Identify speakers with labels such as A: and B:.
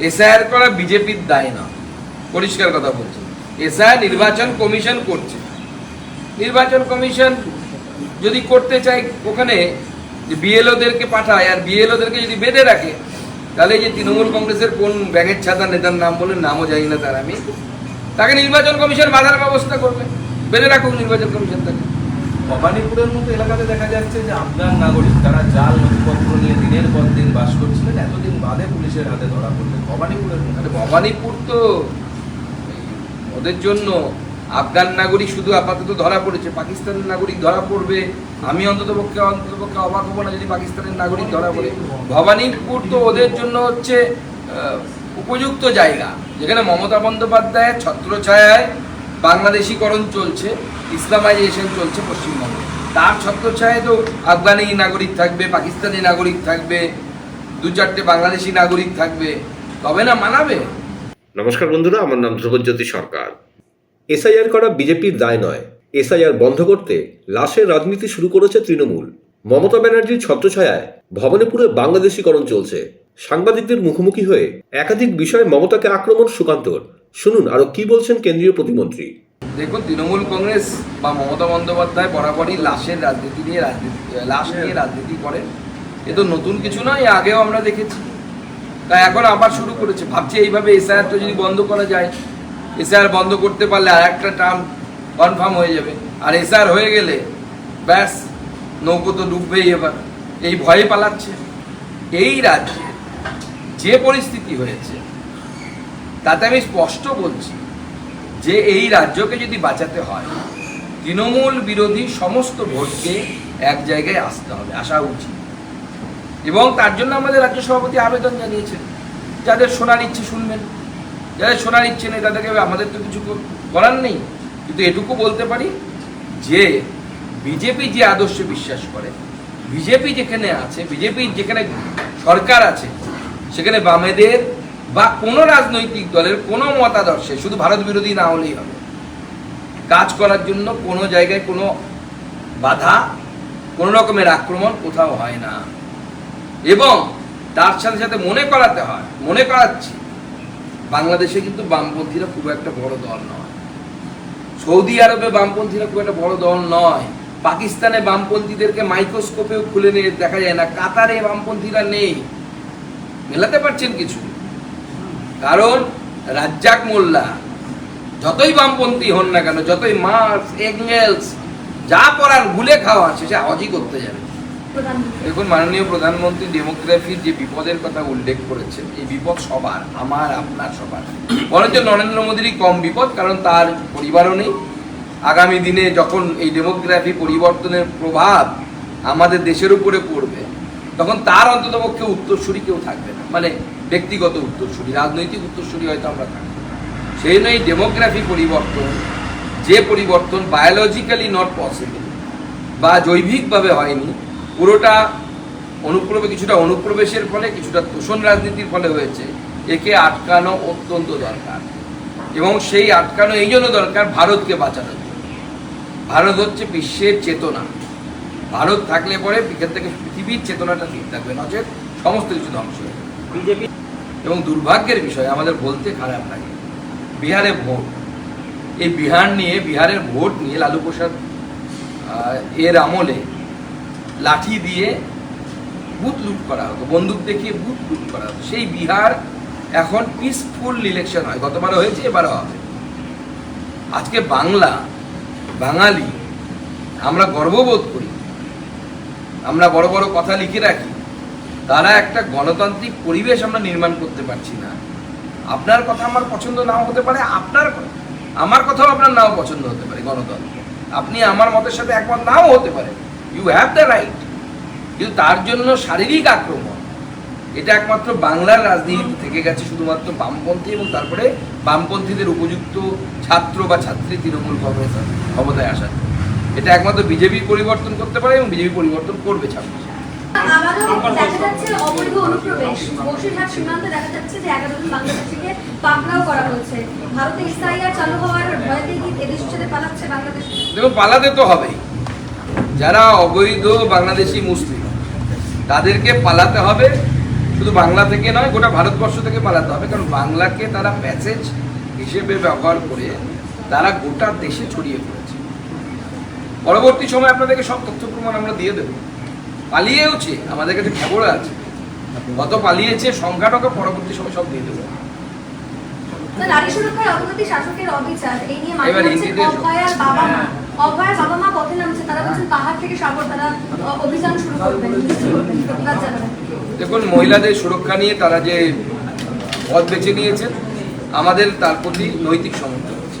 A: SIR করা বিজেপির দায় না। পরিষ্কার কথা বলছি। এসআইআর নির্বাচন কমিশন করছে। নির্বাচন কমিশন যদি করতে চায় ওখানে বিএলওদেরকে পাঠায় আর বিএলওদেরকে যদি বেঁধে রাখে, তাহলে যে তৃণমূল কংগ্রেসের কোন ব্যাগের ছাতা নেতার নাম বলে নামও জানি না তার আমি, তাকে নির্বাচন কমিশন বাধার ব্যবস্থা করবে। বেঁধে রাখুক নির্বাচন কমিশন তাকে।
B: ভবানীপুরের মতো এলাকাতে দেখা যাচ্ছে যে আফগান নাগরিক তারা জাল নথিপত্র নিয়ে দিনের পর দিন বাস করছিলেন। এতদিন বাদে পুলিশের হাতে ধরা পড়লেন ভবানীপুরের মতো।
A: ভবানীপুর তো ওদের জন্য আফগান নাগরিক শুধু আপাতত ধরা পড়েছে। পাকিস্তানের নাগরিক ধরা পড়বে। আমি অন্তত পক্ষে অন্তত পক্ষে অবাক হব না যদি পাকিস্তানের নাগরিক ধরা পড়ে। ভবানীপুর তো ওদের জন্য হচ্ছে উপযুক্ত জায়গা। যেখানে মমতা বন্দ্যোপাধ্যায়ের ছত্রছায়ায় বাংলাদেশিকরণ চলছে, ইসলামাইজেশন চলছে পশ্চিমবঙ্গে। তার ছত্রছায়ায় তো আফগানি নাগরিক থাকবে, পাকিস্তানি নাগরিক থাকবে, দু চারটে বাংলাদেশি নাগরিক থাকবে। তবে না, মানাবে?
C: নমস্কার বন্ধুরা, আমার নাম ধ্রুবজ্যোতি সরকার। এসআইআর করা বিজেপির দায় নয়। এসআইআর বন্ধ করতে লাশের রাজনীতি শুরু করেছে তৃণমূল। মমতা ব্যানার্জির ছত্রছায়ায় ভবনীপুরে বাংলাদেশীকরণ চলছে। সাংবাদিকদের মুখোমুখি হয়ে একাধিক বিষয়ে মমতাকে আক্রমণ সুকান্তর। শুনুন, আরও কি বলছেন কেন্দ্রীয় প্রতিমন্ত্রী?
A: দেখুন, তৃণমূল কংগ্রেস বা মমতা বন্দ্যোপাধ্যায় বরাবরই লাশের রাজনীতি নিয়ে রাজনীতি, লাশ নিয়ে রাজনীতি করে। এ তো নতুন কিছু নয় আগেও আমরা দেখেছি। তাই এখন আবার শুরু করেছে। ভাবছি এইভাবে এসআইআরটা যদি বন্ধ করা যায়, এসআইআর বন্ধ করতে পারলে আর একটা টার্ম কনফার্ম হয়ে যাবে। আর এসআইআর হয়ে গেলে, ব্যাস, নৌকো তো ডুববেই এবার। এই ভয়ে পালাচ্ছে। এই রাজ্যে যে পরিস্থিতি হয়েছে তাতে আমি স্পষ্ট বলছি যে এই রাজ্যকে যদি বাঁচাতে হয়, তৃণমূল বিরোধী সমস্ত ভোটকে এক জায়গায় আসতে হবে, আসা উচিত। এবং তার জন্য আমাদের রাজ্য সভাপতি আবেদন জানিয়েছেন, যাদের শোনার ইচ্ছে শুনবেন। যাদের শোনার ইচ্ছে নেই, তাদেরকে আমাদের তো কিছু করার নেই। কিন্তু এটুকু বলতে পারি যে, বিজেপি যে আদর্শে বিশ্বাস করে, বিজেপি যেখানে আছে বিজেপির যেখানে সরকার আছে, সেখানে বামেদের বা কোনো রাজনৈতিক দলের কোনো মতাদর্শে, শুধু ভারত বিরোধী না হলেই হবে। কাজ করার জন্য কোনো জায়গায় কোনো বাধা, কোনো রকমের আক্রমণ কোথাও হয় না। এবং তার সাথে সাথে মনে করাতে হয়, মনে করাচ্ছি, বাংলাদেশে কিন্তু বামপন্থীরা খুব একটা বড় দল নয়। সৌদি আরবে বামপন্থীরা খুব একটা বড় দল নয়। পাকিস্তানে বামপন্থীদেরকে মাইক্রোস্কোপেও খুলে নিয়ে দেখা যায় না। কাতারে বামপন্থীরা নেই। মেলাতে পারছেন কিছু? কারণ রাজ্জাক মোল্লা যতই বামপন্থী হন না কেন যতই মার্কস এঙ্গেলস যা করার ভুলে খাওয়া আছে সে হজই করতে যাবে দেখুন মাননীয় প্রধানমন্ত্রী ডেমোগ্রাফির যে বিপদের কথা উল্লেখ করেছেন এই বিপদ সবার আমার আপনার সবার। বরঞ্চ নরেন্দ্র মোদীরই কম বিপদ কারণ তার পরিবারও নেই। আগামী দিনে যখন এই ডেমোগ্রাফি পরিবর্তনের প্রভাব আমাদের দেশের উপরে পড়বে তখন তার অন্ততপক্ষে উত্তরসূরি কেউ থাকবে না। মানে ব্যক্তিগত উত্তরসূরি, রাজনৈতিক উত্তরসূরি হয়তো আমরা থাকব। সেই নয় ডেমোগ্রাফি পরিবর্তন, যে পরিবর্তন বায়োলজিক্যালি নট পসিবল বা জৈবিকভাবে হয়নি, পুরোটা অনুপ্রবে, কিছুটা অনুপ্রবেশের ফলে, কিছুটা তোষণ রাজনীতির ফলে হয়েছে, একে আটকানো অত্যন্ত দরকার। এবং সেই আটকানো এই জন্য দরকার ভারতকে বাঁচানোর জন্য। ভারত হচ্ছে বিশ্বের চেতনা। ভারত থাকলে পরে এখান থেকে পৃথিবীর চেতনাটা ঠিক থাকবে নচেত সমস্ত কিছু ধ্বংস হয়ে
B: বিজেপি
A: এবং দুর্ভাগ্যের বিষয় আমাদের বলতে খারাপ লাগে বিহারে ভোট। এই বিহার নিয়ে বিহারের ভোট নিয়ে লালু প্রসাদ এর আমলে লাঠি দিয়ে বুথ লুট করা হতো বন্দুক দেখিয়ে বুথ লুট করা হতো। সেই বিহার এখন পিসফুল ইলেকশন হয়। গতবারও হয়েছে এবারও হবে। আজকে বাংলা বাঙালি আমরা গর্ববোধ করি। আমরা বড় বড় কথা লিখে রাখি, তারা একটা গণতান্ত্রিক পরিবেশ আমরা নির্মাণ করতে পারছি না। আপনার কথা আমার পছন্দ নাও হতে পারে, আপনার আমার কথাও আপনার নাও পছন্দ হতে পারে গণতন্ত্র। আপনি আমার মতের সাথে একমত নাও হতে পারে। ইউ হ্যাভ দ্য রাইট কিন্তু তার জন্য শারীরিক আক্রমণ, এটা একমাত্র বাংলার রাজনীতি থেকে গেছে শুধুমাত্র বামপন্থী এবং তারপরে বামপন্থীদের উপযুক্ত ছাত্র বা ছাত্রী তৃণমূল কংগ্রেস ক্ষমতায় আসার। এটা একমাত্র বিজেপি পরিবর্তন করতে পারে এবং বিজেপি পরিবর্তন করবে ছাব্বিশে দেখুন পালাতে তো হবেই। যারা অবৈধ বাংলাদেশি মুসলিম তাদেরকে পালাতে হবে। শুধু বাংলা থেকে নয় গোটা ভারতবর্ষ থেকে পালাতে হবে। কারণ বাংলাকে তারা প্যাসেজ হিসেবে ব্যবহার করে তারা গোটা দেশে ছড়িয়ে পড়েছে। পরবর্তী সময় আপনাদেরকে সব তথ্য প্রমাণ আমরা দিয়ে দেবো। পালিয়েওছে আমাদের কাছে খবর আছে। কত পালিয়েছে সংখ্যাটাকে পরবর্তী সময় সব দিয়ে দেবো। এবার
D: বাবা মা। পথে নামছে তারা বলছেন পাহাড় থেকে সাগর তারা অভিযান শুরু করবেন জানাবেন
A: দেখুন মহিলাদের সুরক্ষা নিয়ে তারা যে পথ বেছে নিয়েছেন আমাদের তার প্রতি নৈতিক সমর্থন আছে।